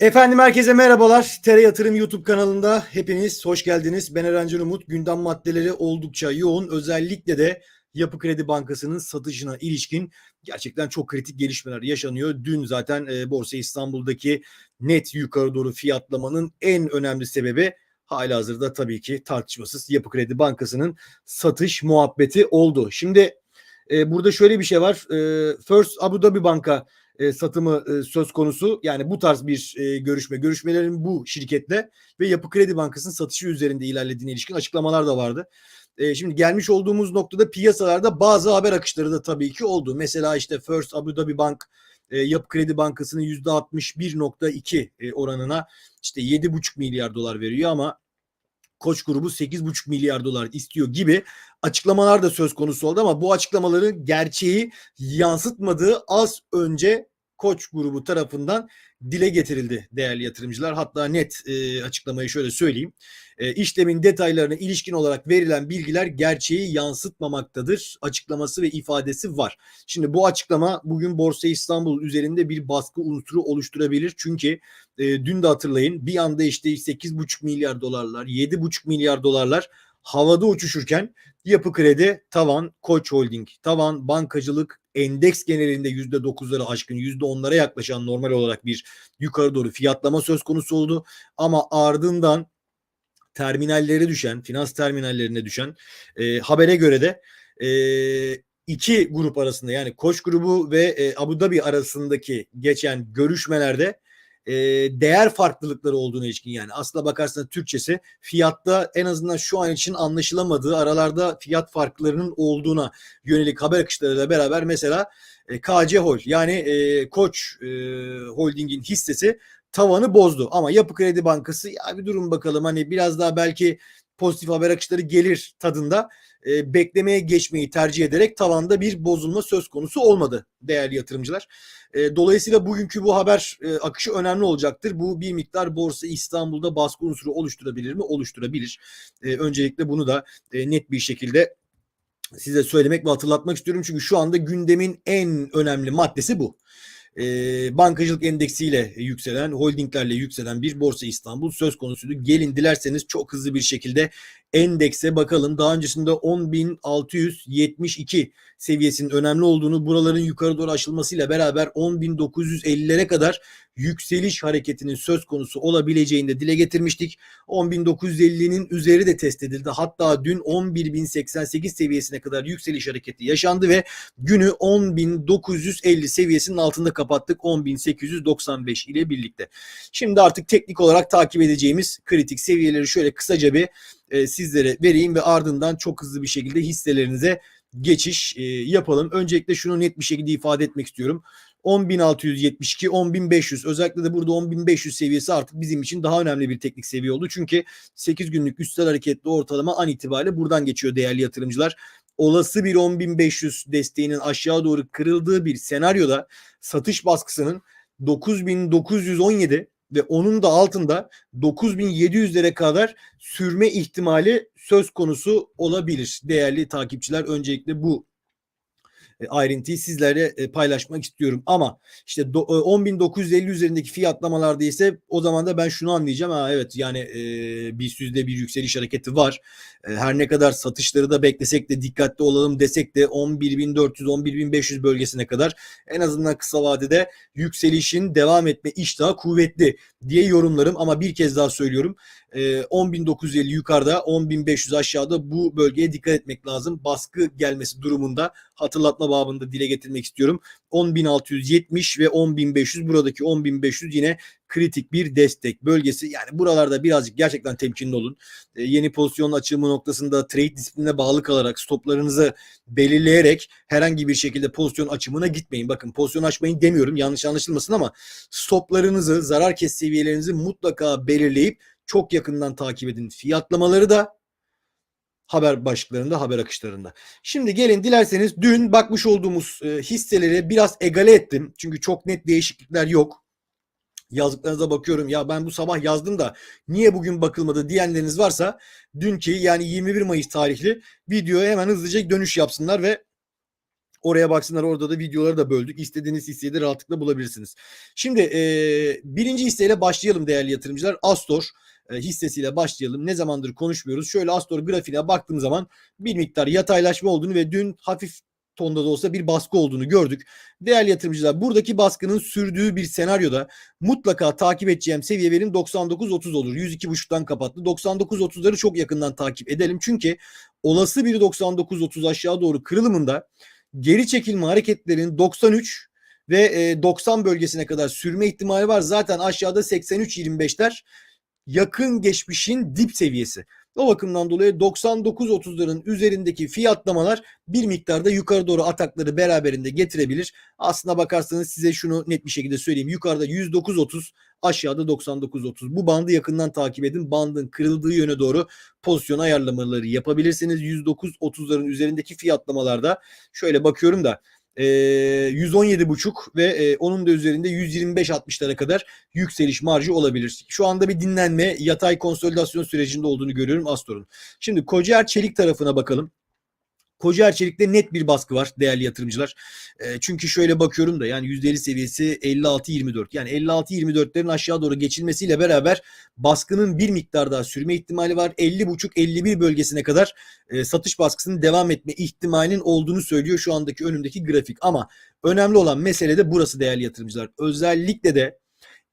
Efendim herkese merhabalar. TR Yatırım YouTube kanalında hepiniz hoş geldiniz. Ben Erencen Umut. Gündem maddeleri oldukça yoğun. Özellikle de Yapı Kredi Bankası'nın satışına ilişkin gerçekten çok kritik gelişmeler yaşanıyor. Dün zaten e, Borsa İstanbul'daki net yukarı doğru fiyatlamanın en önemli sebebi hala hazırda tabii ki tartışmasız Yapı Kredi Bankası'nın satış muhabbeti oldu. Şimdi e, burada şöyle bir şey var. E, First Abu Dhabi Banka e, satımı e, söz konusu. Yani bu tarz bir e, görüşme. Görüşmelerin bu şirketle ve Yapı Kredi Bankası'nın satışı üzerinde ilerlediğine ilişkin açıklamalar da vardı. E, şimdi gelmiş olduğumuz noktada piyasalarda bazı haber akışları da tabii ki oldu. Mesela işte First Abu Dhabi Bank e, Yapı Kredi Bankası'nın %61.2 e, oranına işte 7,5 milyar dolar veriyor ama Koç grubu 8,5 milyar dolar istiyor gibi açıklamalar da söz konusu oldu ama bu açıklamaların gerçeği yansıtmadığı az önce Koç grubu tarafından dile getirildi değerli yatırımcılar. Hatta net e, açıklamayı şöyle söyleyeyim. E, işlemin detaylarına ilişkin olarak verilen bilgiler gerçeği yansıtmamaktadır. Açıklaması ve ifadesi var. Şimdi bu açıklama bugün Borsa İstanbul üzerinde bir baskı unsuru oluşturabilir. Çünkü e, dün de hatırlayın bir anda işte 8,5 milyar dolarlar, 7,5 milyar dolarlar havada uçuşurken Yapı Kredi tavan, Koç Holding tavan, bankacılık endeks genelinde %9'ları aşkın %10'lara yaklaşan normal olarak bir yukarı doğru fiyatlama söz konusu oldu. Ama ardından terminallere düşen, finans terminallerine düşen e, habere göre de e, iki grup arasında yani Koç grubu ve e, Abu Dhabi arasındaki geçen görüşmelerde e, değer farklılıkları olduğuna ilişkin yani. Aslına bakarsanız Türkçesi fiyatta en azından şu an için anlaşılamadığı aralarda fiyat farklarının olduğuna yönelik haber akışlarıyla beraber mesela e, KC Hol yani e, Koç e, Holding'in hissesi tavanı bozdu. Ama Yapı Kredi Bankası ya bir durun bakalım hani biraz daha belki pozitif haber akışları gelir tadında e, beklemeye geçmeyi tercih ederek tavanda bir bozulma söz konusu olmadı değerli yatırımcılar. E, dolayısıyla bugünkü bu haber e, akışı önemli olacaktır. Bu bir miktar Borsa İstanbul'da baskı unsuru oluşturabilir mi? Oluşturabilir. E, öncelikle bunu da e, net bir şekilde size söylemek ve hatırlatmak istiyorum. Çünkü şu anda gündemin en önemli maddesi bu e, bankacılık endeksiyle yükselen, holdinglerle yükselen bir Borsa İstanbul söz konusuydu. Gelin dilerseniz çok hızlı bir şekilde endekse bakalım. Daha öncesinde 10.672 seviyesinin önemli olduğunu, buraların yukarı doğru aşılmasıyla beraber 10.950'lere kadar yükseliş hareketinin söz konusu olabileceğini de dile getirmiştik. 10.950'nin üzeri de test edildi. Hatta dün 11.088 seviyesine kadar yükseliş hareketi yaşandı ve günü 10.950 seviyesinin altında kapattık 10.895 ile birlikte. Şimdi artık teknik olarak takip edeceğimiz kritik seviyeleri şöyle kısaca bir e, sizlere vereyim ve ardından çok hızlı bir şekilde hisselerinize geçiş e, yapalım. Öncelikle şunu net bir şekilde ifade etmek istiyorum. 10.672, 10.500 özellikle de burada 10.500 seviyesi artık bizim için daha önemli bir teknik seviye oldu. Çünkü 8 günlük üstel hareketli ortalama an itibariyle buradan geçiyor değerli yatırımcılar. Olası bir 10.500 desteğinin aşağı doğru kırıldığı bir senaryoda satış baskısının 9.917 ve onun da altında 9700'lere kadar sürme ihtimali söz konusu olabilir. Değerli takipçiler öncelikle bu ayrıntıyı sizlerle e, paylaşmak istiyorum. Ama işte 10.950 e, üzerindeki fiyatlamalarda ise o zaman da ben şunu anlayacağım. Ha evet yani e, bir yüzde bir yükseliş hareketi var. her ne kadar satışları da beklesek de dikkatli olalım desek de 11.400 11.500 bölgesine kadar en azından kısa vadede yükselişin devam etme iştahı kuvvetli diye yorumlarım. Ama bir kez daha söylüyorum. 10.950 yukarıda 10.500 aşağıda bu bölgeye dikkat etmek lazım. Baskı gelmesi durumunda hatırlatma babında dile getirmek istiyorum. 10.670 ve 10.500 buradaki 10.500 yine kritik bir destek bölgesi. Yani buralarda birazcık gerçekten temkinli olun. E, yeni pozisyon açılımı noktasında trade disiplinine bağlı kalarak stoplarınızı belirleyerek herhangi bir şekilde pozisyon açımına gitmeyin. Bakın pozisyon açmayın demiyorum yanlış anlaşılmasın ama stoplarınızı zarar kes seviyelerinizi mutlaka belirleyip çok yakından takip edin. Fiyatlamaları da haber başlıklarında, haber akışlarında. Şimdi gelin dilerseniz dün bakmış olduğumuz e, hisseleri biraz egale ettim. Çünkü çok net değişiklikler yok. Yazdıklarınıza bakıyorum. Ya ben bu sabah yazdım da niye bugün bakılmadı diyenleriniz varsa dünkü yani 21 Mayıs tarihli videoya hemen hızlıca dönüş yapsınlar ve Oraya baksınlar orada da videoları da böldük. İstediğiniz hisseyi de rahatlıkla bulabilirsiniz. Şimdi e, birinci hisseyle başlayalım değerli yatırımcılar. Astor hissesiyle başlayalım. Ne zamandır konuşmuyoruz. Şöyle Astor grafiğine baktığım zaman bir miktar yataylaşma olduğunu ve dün hafif tonda da olsa bir baskı olduğunu gördük. Değerli yatırımcılar buradaki baskının sürdüğü bir senaryoda mutlaka takip edeceğim seviye benim 99.30 olur. 102.5'tan kapattı. 99.30'ları çok yakından takip edelim. Çünkü olası bir 99.30 aşağı doğru kırılımında geri çekilme hareketlerinin 93 ve 90 bölgesine kadar sürme ihtimali var. Zaten aşağıda 83-25'ler yakın geçmişin dip seviyesi. O bakımdan dolayı 99.30'ların üzerindeki fiyatlamalar bir miktarda yukarı doğru atakları beraberinde getirebilir. Aslına bakarsanız size şunu net bir şekilde söyleyeyim. Yukarıda 109.30 aşağıda 99.30. Bu bandı yakından takip edin. Bandın kırıldığı yöne doğru pozisyon ayarlamaları yapabilirsiniz. 109.30'ların üzerindeki fiyatlamalarda şöyle bakıyorum da e, 117,5 ve e, onun da üzerinde 125-60'lara kadar yükseliş marjı olabilir. Şu anda bir dinlenme, yatay konsolidasyon sürecinde olduğunu görüyorum Astor'un. Şimdi Kocaer Çelik tarafına bakalım. Kocaer Çelik'te net bir baskı var değerli yatırımcılar. E, çünkü şöyle bakıyorum da yani %50 seviyesi 56-24. Yani 56-24'lerin aşağı doğru geçilmesiyle beraber baskının bir miktar daha sürme ihtimali var. 50.5-51 bölgesine kadar e, satış baskısının devam etme ihtimalinin olduğunu söylüyor şu andaki önümdeki grafik. Ama önemli olan mesele de burası değerli yatırımcılar. Özellikle de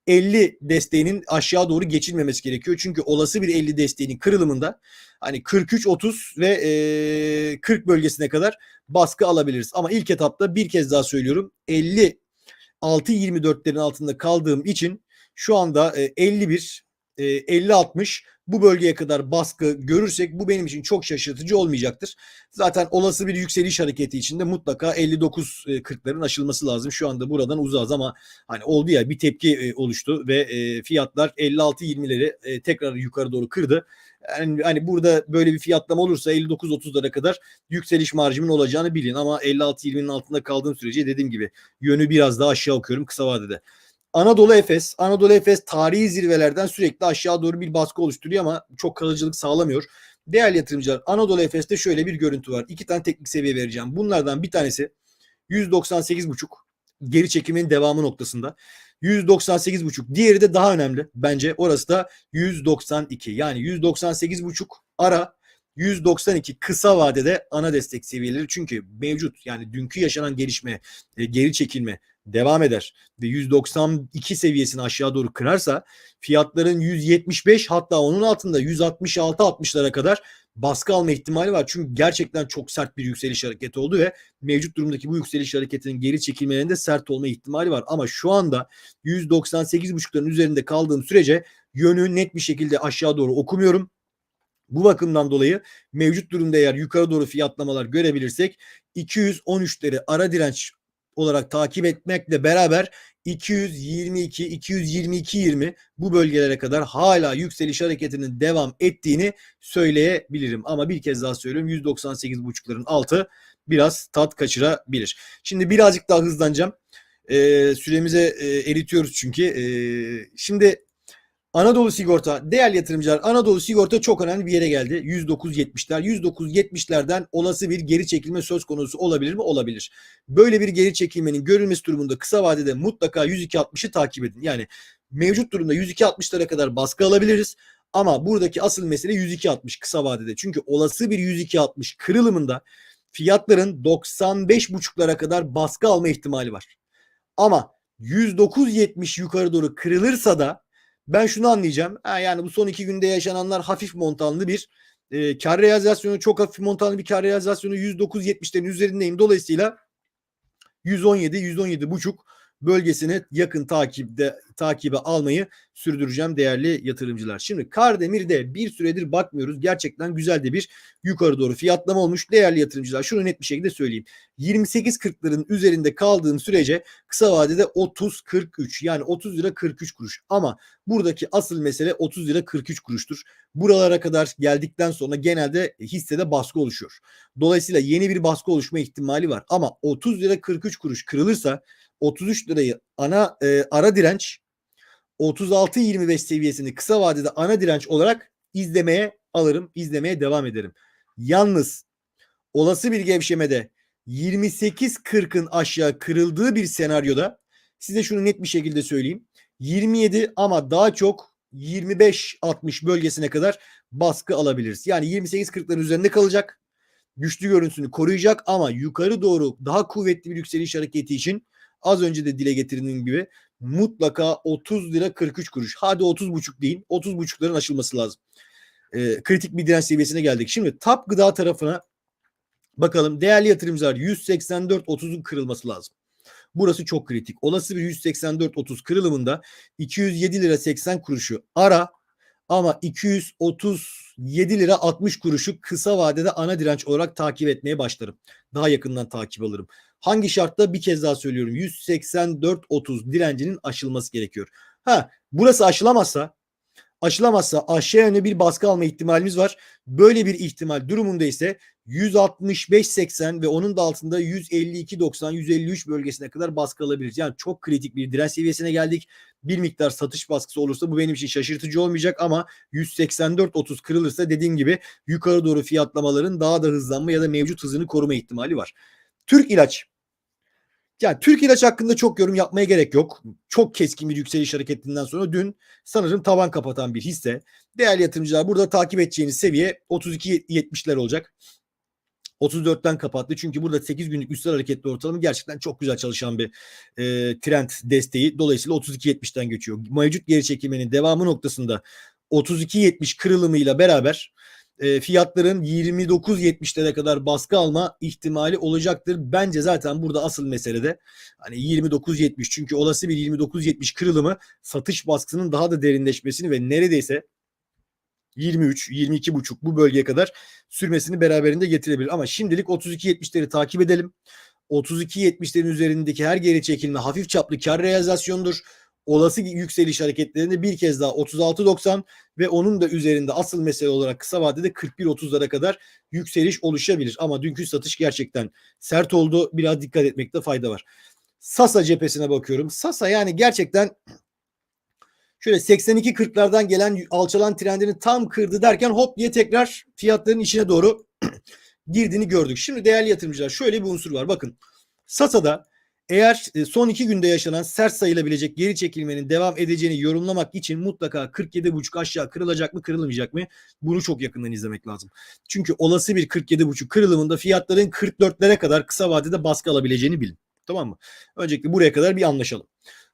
50 desteğinin aşağı doğru geçilmemesi gerekiyor. Çünkü olası bir 50 desteğinin kırılımında hani 43 30 ve e, 40 bölgesine kadar baskı alabiliriz. Ama ilk etapta bir kez daha söylüyorum 50 6 24'lerin altında kaldığım için şu anda e, 51 e, 50 60 bu bölgeye kadar baskı görürsek bu benim için çok şaşırtıcı olmayacaktır. Zaten olası bir yükseliş hareketi içinde mutlaka 59-40'ların e, aşılması lazım. Şu anda buradan uzağız ama hani oldu ya bir tepki e, oluştu ve e, fiyatlar 56-20'leri tekrar yukarı doğru kırdı. Yani hani burada böyle bir fiyatlama olursa 59-30'lara kadar yükseliş marjımın olacağını bilin ama 56-20'nin altında kaldığım sürece dediğim gibi yönü biraz daha aşağı okuyorum kısa vadede. Anadolu Efes, Anadolu Efes tarihi zirvelerden sürekli aşağı doğru bir baskı oluşturuyor ama çok kalıcılık sağlamıyor. Değerli yatırımcılar Anadolu Efes'te şöyle bir görüntü var. İki tane teknik seviye vereceğim. Bunlardan bir tanesi 198.5 geri çekimin devamı noktasında. 198.5. Diğeri de daha önemli bence. Orası da 192. Yani 198.5 ara 192 kısa vadede ana destek seviyeleri çünkü mevcut yani dünkü yaşanan gelişme, e, geri çekilme devam eder ve 192 seviyesini aşağı doğru kırarsa fiyatların 175 hatta onun altında 166-60'lara kadar baskı alma ihtimali var. Çünkü gerçekten çok sert bir yükseliş hareketi oldu ve mevcut durumdaki bu yükseliş hareketinin geri çekilmelerinde sert olma ihtimali var. Ama şu anda 198.5'ların üzerinde kaldığım sürece yönü net bir şekilde aşağı doğru okumuyorum. Bu bakımdan dolayı mevcut durumda eğer yukarı doğru fiyatlamalar görebilirsek 213'leri ara direnç olarak takip etmekle beraber 222 222 20 bu bölgelere kadar hala yükseliş hareketinin devam ettiğini söyleyebilirim. Ama bir kez daha söylüyorum 198.5'ların altı biraz tat kaçırabilir. Şimdi birazcık daha hızlanacağım. Ee, süremize e, eritiyoruz çünkü. Ee, şimdi Anadolu Sigorta, değerli yatırımcılar Anadolu Sigorta çok önemli bir yere geldi. 109.70'ler. 109.70'lerden olası bir geri çekilme söz konusu olabilir mi? Olabilir. Böyle bir geri çekilmenin görülmesi durumunda kısa vadede mutlaka 102.60'ı takip edin. Yani mevcut durumda 102.60'lara kadar baskı alabiliriz. Ama buradaki asıl mesele 102.60 kısa vadede. Çünkü olası bir 102.60 kırılımında fiyatların 95.5'lara kadar baskı alma ihtimali var. Ama 109.70 yukarı doğru kırılırsa da ben şunu anlayacağım. Ha, yani bu son iki günde yaşananlar hafif montanlı bir e, kar realizasyonu çok hafif montanlı bir kar realizasyonu 109.70'lerin üzerindeyim. Dolayısıyla 117 117 buçuk bölgesine yakın takipte takibe almayı sürdüreceğim değerli yatırımcılar. Şimdi Kardemir'de bir süredir bakmıyoruz. Gerçekten güzel de bir yukarı doğru fiyatlama olmuş. Değerli yatırımcılar şunu net bir şekilde söyleyeyim. 28.40'ların üzerinde kaldığım sürece kısa vadede 30-43 yani 30 lira 43 kuruş. Ama buradaki asıl mesele 30 lira 43 kuruştur. Buralara kadar geldikten sonra genelde hissede baskı oluşuyor. Dolayısıyla yeni bir baskı oluşma ihtimali var. Ama 30 lira 43 kuruş kırılırsa 33 lirayı ana e, ara direnç 36-25 seviyesini kısa vadede ana direnç olarak izlemeye alırım, izlemeye devam ederim. Yalnız olası bir gevşemede 28.40'ın aşağı kırıldığı bir senaryoda size şunu net bir şekilde söyleyeyim. 27 ama daha çok 25-60 bölgesine kadar baskı alabiliriz. Yani 28-40'ların üzerinde kalacak. Güçlü görüntüsünü koruyacak ama yukarı doğru daha kuvvetli bir yükseliş hareketi için az önce de dile getirdiğim gibi mutlaka 30 lira 43 kuruş. Hadi 30 buçuk deyin. 30 buçukların aşılması lazım. Ee, kritik bir direnç seviyesine geldik. Şimdi tap gıda tarafına bakalım. Değerli yatırımcılar 184.30'un kırılması lazım. Burası çok kritik. Olası bir 184.30 kırılımında 207 lira 80 kuruşu ara ama 237 lira 60 kuruşu kısa vadede ana direnç olarak takip etmeye başlarım. Daha yakından takip alırım. Hangi şartta bir kez daha söylüyorum 184.30 direncinin aşılması gerekiyor. Ha burası aşılamazsa aşılamazsa aşağı yönlü bir baskı alma ihtimalimiz var. Böyle bir ihtimal durumunda ise 165.80 ve onun da altında 152.90 153 bölgesine kadar baskı alabiliriz. Yani çok kritik bir direnç seviyesine geldik. Bir miktar satış baskısı olursa bu benim için şaşırtıcı olmayacak ama 184.30 kırılırsa dediğim gibi yukarı doğru fiyatlamaların daha da hızlanma ya da mevcut hızını koruma ihtimali var. Türk ilaç yani Türk ilaç hakkında çok yorum yapmaya gerek yok. Çok keskin bir yükseliş hareketinden sonra dün sanırım tavan kapatan bir hisse. Değerli yatırımcılar burada takip edeceğiniz seviye 32.70'ler olacak. 34'ten kapattı. Çünkü burada 8 günlük üstel hareketli ortalama gerçekten çok güzel çalışan bir e, trend desteği. Dolayısıyla 32.70'ten geçiyor. Mevcut geri çekilmenin devamı noktasında 32.70 kırılımıyla beraber e, fiyatların 29.70'lere kadar baskı alma ihtimali olacaktır. Bence zaten burada asıl mesele de hani 29.70 çünkü olası bir 29.70 kırılımı satış baskısının daha da derinleşmesini ve neredeyse 23, 22 buçuk bu bölgeye kadar sürmesini beraberinde getirebilir. Ama şimdilik 32.70'leri takip edelim. 32.70'lerin üzerindeki her geri çekilme hafif çaplı kar realizasyonudur. Olası yükseliş hareketlerinde bir kez daha 36.90 ve onun da üzerinde asıl mesele olarak kısa vadede 41.30'lara kadar yükseliş oluşabilir. Ama dünkü satış gerçekten sert oldu. Biraz dikkat etmekte fayda var. Sasa cephesine bakıyorum. Sasa yani gerçekten şöyle 82.40'lardan gelen alçalan trendini tam kırdı derken hop diye tekrar fiyatların içine doğru girdiğini gördük. Şimdi değerli yatırımcılar şöyle bir unsur var. Bakın Sasa'da eğer e, son iki günde yaşanan sert sayılabilecek geri çekilmenin devam edeceğini yorumlamak için mutlaka 47.5 aşağı kırılacak mı kırılmayacak mı bunu çok yakından izlemek lazım. Çünkü olası bir 47.5 kırılımında fiyatların 44'lere kadar kısa vadede baskı alabileceğini bilin. Tamam mı? Öncelikle buraya kadar bir anlaşalım.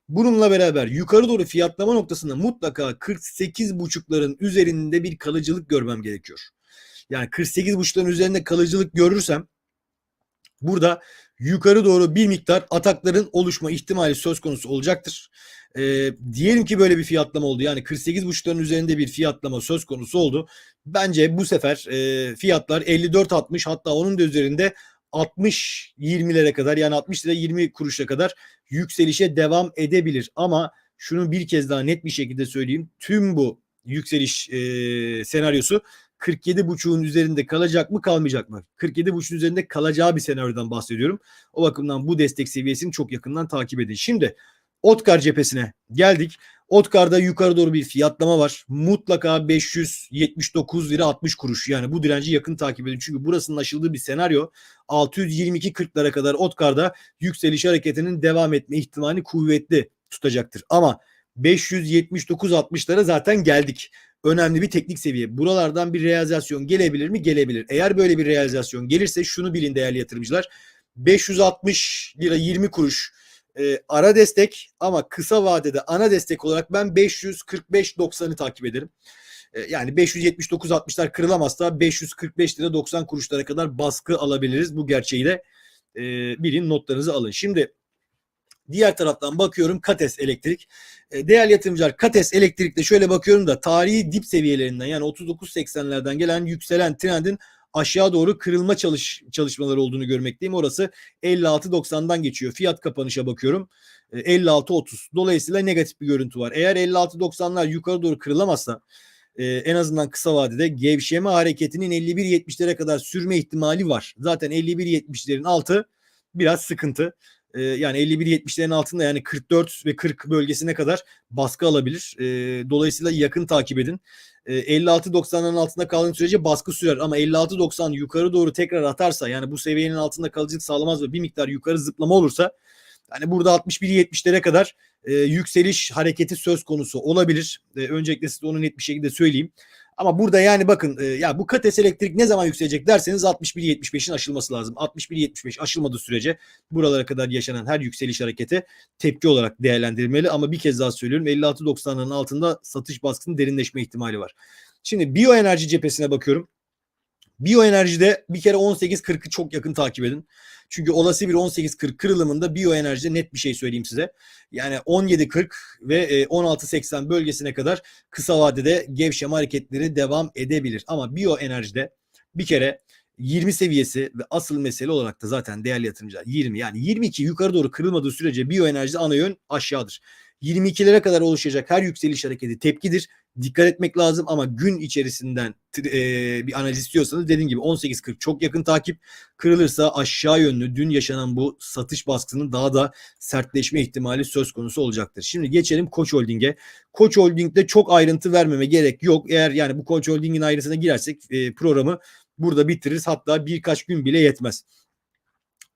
Bununla beraber yukarı doğru fiyatlama noktasında mutlaka 48.5'ların üzerinde bir kalıcılık görmem gerekiyor. Yani 48.5'ların üzerinde kalıcılık görürsem burada yukarı doğru bir miktar atakların oluşma ihtimali söz konusu olacaktır. E, diyelim ki böyle bir fiyatlama oldu. Yani 48.5'ların üzerinde bir fiyatlama söz konusu oldu. Bence bu sefer e, fiyatlar 54-60 hatta onun da üzerinde 60-20'lere kadar yani 60 lira 20 kuruşa kadar yükselişe devam edebilir. Ama şunu bir kez daha net bir şekilde söyleyeyim. Tüm bu yükseliş e, senaryosu 47.5'un üzerinde kalacak mı kalmayacak mı? 47.5'un üzerinde kalacağı bir senaryodan bahsediyorum. O bakımdan bu destek seviyesini çok yakından takip edin. Şimdi Otkar cephesine geldik. Otkar'da yukarı doğru bir fiyatlama var. Mutlaka 579 lira 60 kuruş. Yani bu direnci yakın takip edin. Çünkü burasının aşıldığı bir senaryo 622-40'lara kadar Otkar'da yükseliş hareketinin devam etme ihtimali kuvvetli tutacaktır. Ama 579-60'lara zaten geldik. Önemli bir teknik seviye. Buralardan bir realizasyon gelebilir mi? Gelebilir. Eğer böyle bir realizasyon gelirse şunu bilin değerli yatırımcılar. 560 lira 20 kuruş e, ara destek ama kısa vadede ana destek olarak ben 545.90'ı takip ederim. E, yani 579-60'lar kırılamazsa 545 lira 90 kuruşlara kadar baskı alabiliriz. Bu gerçeği de e, bilin notlarınızı alın. Şimdi Diğer taraftan bakıyorum Kates Elektrik. E, değerli yatırımcılar Kates Elektrik'te şöyle bakıyorum da tarihi dip seviyelerinden yani 39.80'lerden gelen yükselen trendin aşağı doğru kırılma çalış, çalışmaları olduğunu görmekteyim. Orası 56.90'dan geçiyor. Fiyat kapanışa bakıyorum. 56.30. E, Dolayısıyla negatif bir görüntü var. Eğer 56.90'lar yukarı doğru kırılamazsa e, en azından kısa vadede gevşeme hareketinin 51.70'lere kadar sürme ihtimali var. Zaten 51.70'lerin altı biraz sıkıntı. E, yani 51-70'lerin altında yani 44 ve 40 bölgesine kadar baskı alabilir. E, dolayısıyla yakın takip edin. E, 56-90'ların altında kaldığın sürece baskı sürer ama 56-90 yukarı doğru tekrar atarsa yani bu seviyenin altında kalıcılık sağlamaz ve bir miktar yukarı zıplama olursa yani burada 61-70'lere kadar e, yükseliş hareketi söz konusu olabilir. E, öncelikle size onu net bir şekilde söyleyeyim. Ama burada yani bakın e, ya bu kates elektrik ne zaman yükselecek derseniz 61-75'in aşılması lazım. 61-75 aşılmadığı sürece buralara kadar yaşanan her yükseliş hareketi tepki olarak değerlendirilmeli. Ama bir kez daha söylüyorum 56-90'ların altında satış baskısının derinleşme ihtimali var. Şimdi biyoenerji cephesine bakıyorum. Biyoenerjide bir kere 18.40'ı çok yakın takip edin. Çünkü olası bir 18.40 kırılımında biyoenerjide net bir şey söyleyeyim size. Yani 17.40 ve 16.80 e, bölgesine kadar kısa vadede gevşeme hareketleri devam edebilir. Ama biyoenerjide bir kere 20 seviyesi ve asıl mesele olarak da zaten değerli yatırımcılar 20 yani 22 yukarı doğru kırılmadığı sürece biyoenerjide ana yön aşağıdır. 22'lere kadar oluşacak her yükseliş hareketi tepkidir. Dikkat etmek lazım ama gün içerisinden e, bir analiz istiyorsanız dediğim gibi 18.40 çok yakın takip kırılırsa aşağı yönlü dün yaşanan bu satış baskısının daha da sertleşme ihtimali söz konusu olacaktır. Şimdi geçelim Koç Holding'e. Koç Holding'de çok ayrıntı vermeme gerek yok. Eğer yani bu Koç Holding'in ayrıntısına girersek e, programı burada bitiririz. Hatta birkaç gün bile yetmez.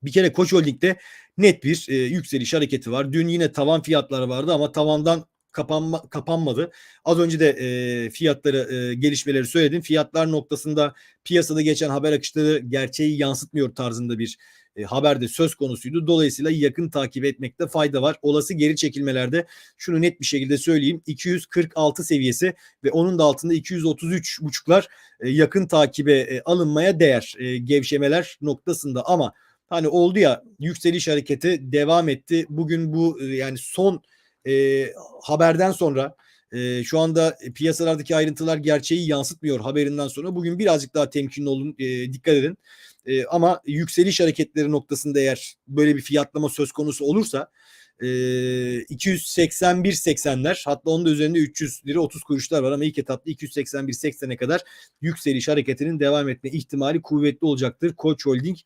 Bir kere Koç Holding'de net bir e, yükseliş hareketi var. Dün yine tavan fiyatları vardı ama tavandan kapanma, kapanmadı. Az önce de e, fiyatları e, gelişmeleri söyledim. Fiyatlar noktasında piyasada geçen haber akışları gerçeği yansıtmıyor tarzında bir e, haberde söz konusuydu. Dolayısıyla yakın takip etmekte fayda var. Olası geri çekilmelerde şunu net bir şekilde söyleyeyim. 246 seviyesi ve onun da altında 233 buçuklar e, yakın takibe e, alınmaya değer e, gevşemeler noktasında ama hani oldu ya yükseliş hareketi devam etti. Bugün bu e, yani son e, haberden sonra e, şu anda piyasalardaki ayrıntılar gerçeği yansıtmıyor haberinden sonra. Bugün birazcık daha temkinli olun, e, dikkat edin. E, ama yükseliş hareketleri noktasında eğer böyle bir fiyatlama söz konusu olursa e, 281.80'ler hatta onun da üzerinde 300 lira 30 kuruşlar var ama ilk etapta 281.80'e kadar yükseliş hareketinin devam etme ihtimali kuvvetli olacaktır. Koç Holding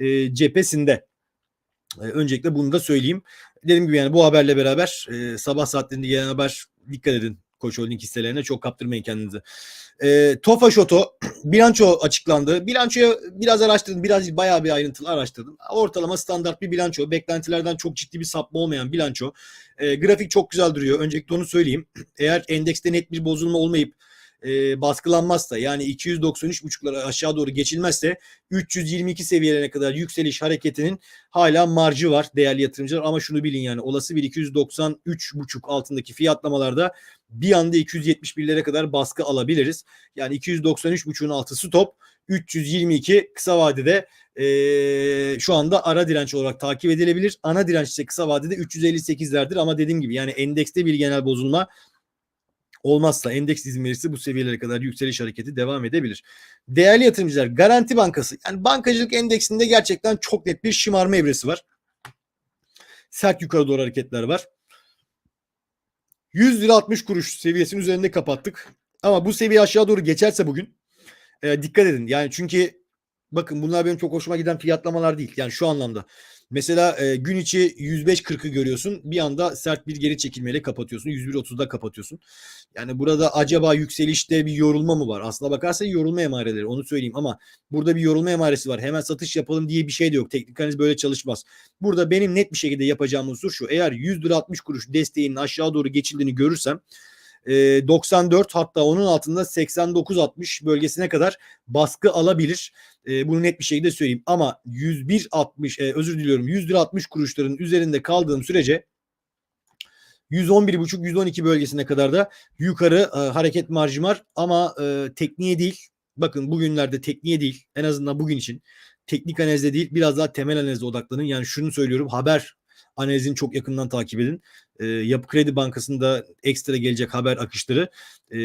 e, cephesinde. E, öncelikle bunu da söyleyeyim. Dediğim gibi yani bu haberle beraber e, sabah saatlerinde gelen haber dikkat edin Koç Holding hisselerine çok kaptırmayın kendinizi. E, Tofaş Oto bilanço açıklandı. Bilançoyu biraz araştırdım. Biraz bayağı bir ayrıntılı araştırdım. Ortalama standart bir bilanço. Beklentilerden çok ciddi bir sapma olmayan bilanço. E, grafik çok güzel duruyor. Öncelikle onu söyleyeyim. Eğer endekste net bir bozulma olmayıp e, baskılanmazsa yani 293.5'lara aşağı doğru geçilmezse 322 seviyelerine kadar yükseliş hareketinin hala marjı var değerli yatırımcılar ama şunu bilin yani olası bir 293.5 altındaki fiyatlamalarda bir anda 271'lere kadar baskı alabiliriz. Yani 293.5'un altı stop 322 kısa vadede e, şu anda ara direnç olarak takip edilebilir. Ana direnç ise kısa vadede 358'lerdir ama dediğim gibi yani endekste bir genel bozulma olmazsa endeks izin verirse bu seviyelere kadar yükseliş hareketi devam edebilir. Değerli yatırımcılar Garanti Bankası yani bankacılık endeksinde gerçekten çok net bir şımarma evresi var. Sert yukarı doğru hareketler var. 100 lira 60 kuruş seviyesinin üzerinde kapattık. Ama bu seviye aşağı doğru geçerse bugün e, dikkat edin. Yani çünkü bakın bunlar benim çok hoşuma giden fiyatlamalar değil. Yani şu anlamda. Mesela e, gün içi 105.40'ı görüyorsun. Bir anda sert bir geri çekilmeyle kapatıyorsun. 101.30'da kapatıyorsun. Yani burada acaba yükselişte bir yorulma mı var? Aslına bakarsan yorulma emareleri onu söyleyeyim ama burada bir yorulma emaresi var. Hemen satış yapalım diye bir şey de yok. Teknik analiz böyle çalışmaz. Burada benim net bir şekilde yapacağım unsur şu. Eğer 100 lira 60 kuruş desteğinin aşağı doğru geçildiğini görürsem 94 hatta onun altında 89-60 bölgesine kadar baskı alabilir. E, bunu net bir şekilde söyleyeyim. Ama 101-60 e, özür diliyorum 100 lira 60 kuruşların üzerinde kaldığım sürece 111,5-112 bölgesine kadar da yukarı e, hareket marjım var. Ama e, tekniğe değil. Bakın bugünlerde tekniğe değil. En azından bugün için. Teknik analizde değil. Biraz daha temel analize odaklanın. Yani şunu söylüyorum. Haber analizini çok yakından takip edin. E, Yapı Kredi Bankası'nda ekstra gelecek haber akışları e,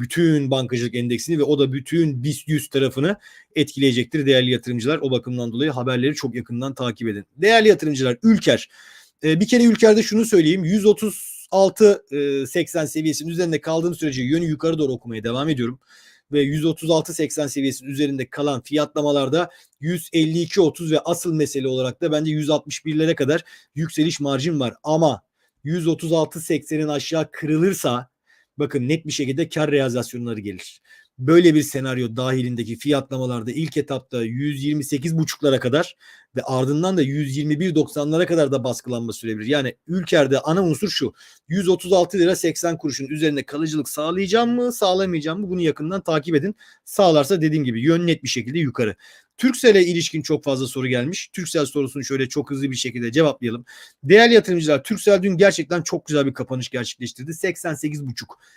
bütün bankacılık endeksini ve o da bütün BIST 100 tarafını etkileyecektir değerli yatırımcılar. O bakımdan dolayı haberleri çok yakından takip edin. Değerli yatırımcılar Ülker. E, bir kere Ülker'de şunu söyleyeyim. 136 80 seviyesinin üzerinde kaldığım sürece yönü yukarı doğru okumaya devam ediyorum. Ve 136.80 seviyesinin üzerinde kalan fiyatlamalarda 152.30 ve asıl mesele olarak da bence 161'lere kadar yükseliş marjim var. Ama 136.80'in aşağı kırılırsa bakın net bir şekilde kar realizasyonları gelir. Böyle bir senaryo dahilindeki fiyatlamalarda ilk etapta 128.5'lara kadar ve ardından da 121.90'lara kadar da baskılanma sürebilir. Yani ülkerde ana unsur şu 136 lira 80 kuruşun üzerinde kalıcılık sağlayacağım mı sağlamayacağım mı bunu yakından takip edin. Sağlarsa dediğim gibi yön net bir şekilde yukarı. Türksel'e ilişkin çok fazla soru gelmiş. Türksel sorusunu şöyle çok hızlı bir şekilde cevaplayalım. Değerli yatırımcılar Türksel dün gerçekten çok güzel bir kapanış gerçekleştirdi. 88.5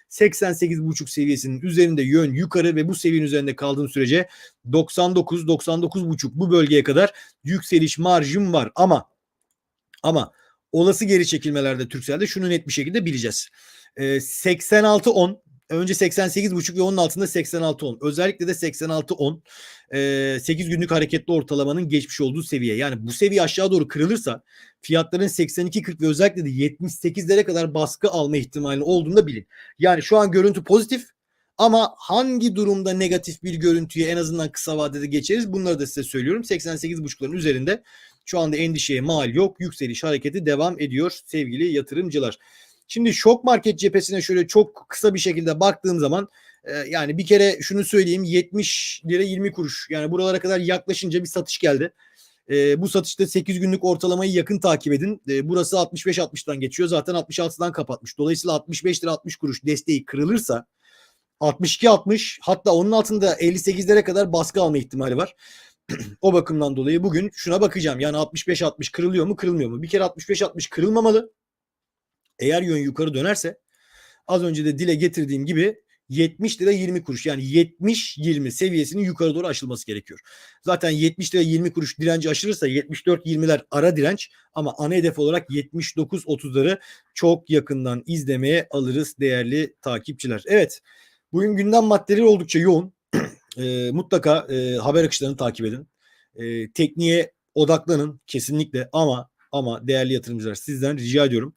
88.5 seviyesinin üzerinde yön yukarı ve bu seviyenin üzerinde kaldığım sürece 99 99.5 bu bölgeye kadar yükseliş marjım var ama ama olası geri çekilmelerde Türksel'de şunu net bir şekilde bileceğiz. Ee, 86-10 önce 88.5 ve onun altında 86-10 özellikle de 86-10 e, 8 günlük hareketli ortalamanın geçmiş olduğu seviye. Yani bu seviye aşağı doğru kırılırsa fiyatların 82-40 ve özellikle de 78'lere kadar baskı alma ihtimali olduğunu da bilin. Yani şu an görüntü pozitif ama hangi durumda negatif bir görüntüye en azından kısa vadede geçeriz bunları da size söylüyorum. 88.5'ların üzerinde şu anda endişeye mal yok. Yükseliş hareketi devam ediyor sevgili yatırımcılar. Şimdi şok market cephesine şöyle çok kısa bir şekilde baktığım zaman e, yani bir kere şunu söyleyeyim 70 lira 20 kuruş yani buralara kadar yaklaşınca bir satış geldi. E, bu satışta 8 günlük ortalamayı yakın takip edin. E, burası 65-60'dan geçiyor. Zaten 66'dan kapatmış. Dolayısıyla 65 lira 60 kuruş desteği kırılırsa 62-60 hatta onun altında 58'lere kadar baskı alma ihtimali var. o bakımdan dolayı bugün şuna bakacağım. Yani 65-60 kırılıyor mu kırılmıyor mu? Bir kere 65-60 kırılmamalı. Eğer yön yukarı dönerse az önce de dile getirdiğim gibi 70 lira 20 kuruş yani 70-20 seviyesinin yukarı doğru aşılması gerekiyor. Zaten 70 lira 20 kuruş direnci aşırırsa 74-20'ler ara direnç ama ana hedef olarak 79-30'ları çok yakından izlemeye alırız değerli takipçiler. Evet bugün gündem maddeleri oldukça yoğun. e, mutlaka e, haber akışlarını takip edin. E, tekniğe odaklanın kesinlikle ama ama değerli yatırımcılar sizden rica ediyorum.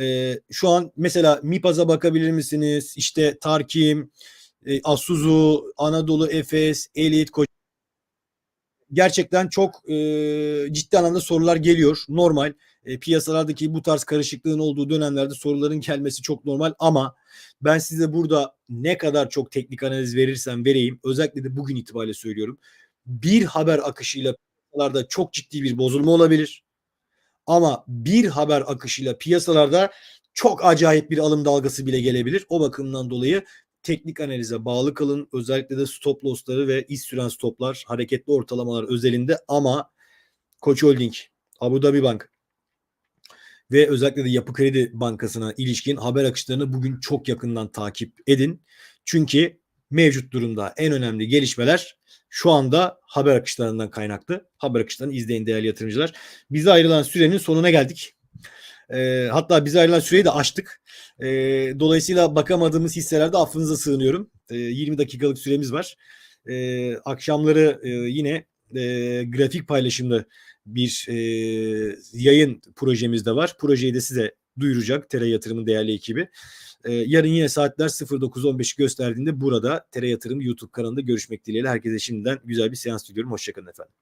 E, şu an mesela MIPAZ'a bakabilir misiniz? İşte Tarkim, e, Asuzu, Anadolu Efes, Elit, Koç gerçekten çok e, ciddi anlamda sorular geliyor. Normal. E, piyasalardaki bu tarz karışıklığın olduğu dönemlerde soruların gelmesi çok normal ama ben size burada ne kadar çok teknik analiz verirsem vereyim özellikle de bugün itibariyle söylüyorum. Bir haber akışıyla piyasalarda çok ciddi bir bozulma olabilir. Ama bir haber akışıyla piyasalarda çok acayip bir alım dalgası bile gelebilir. O bakımdan dolayı teknik analize bağlı kalın. Özellikle de stop lossları ve iş süren stoplar, hareketli ortalamalar özelinde ama Koç Holding, Abu Dhabi Bank ve özellikle de Yapı Kredi Bankası'na ilişkin haber akışlarını bugün çok yakından takip edin. Çünkü mevcut durumda en önemli gelişmeler şu anda haber akışlarından kaynaklı. Haber akışlarını izleyin değerli yatırımcılar. Bize ayrılan sürenin sonuna geldik. E, hatta bize ayrılan süreyi de açtık. E, dolayısıyla bakamadığımız hisselerde affınıza sığınıyorum. E, 20 dakikalık süremiz var. E, akşamları e, yine e, grafik paylaşımlı bir e, yayın projemiz de var. Projeyi de size duyuracak Tera Yatırım'ın değerli ekibi. Ee, yarın yine saatler 09.15 gösterdiğinde burada Tere Yatırım YouTube kanalında görüşmek dileğiyle. Herkese şimdiden güzel bir seans diliyorum. Hoşçakalın efendim.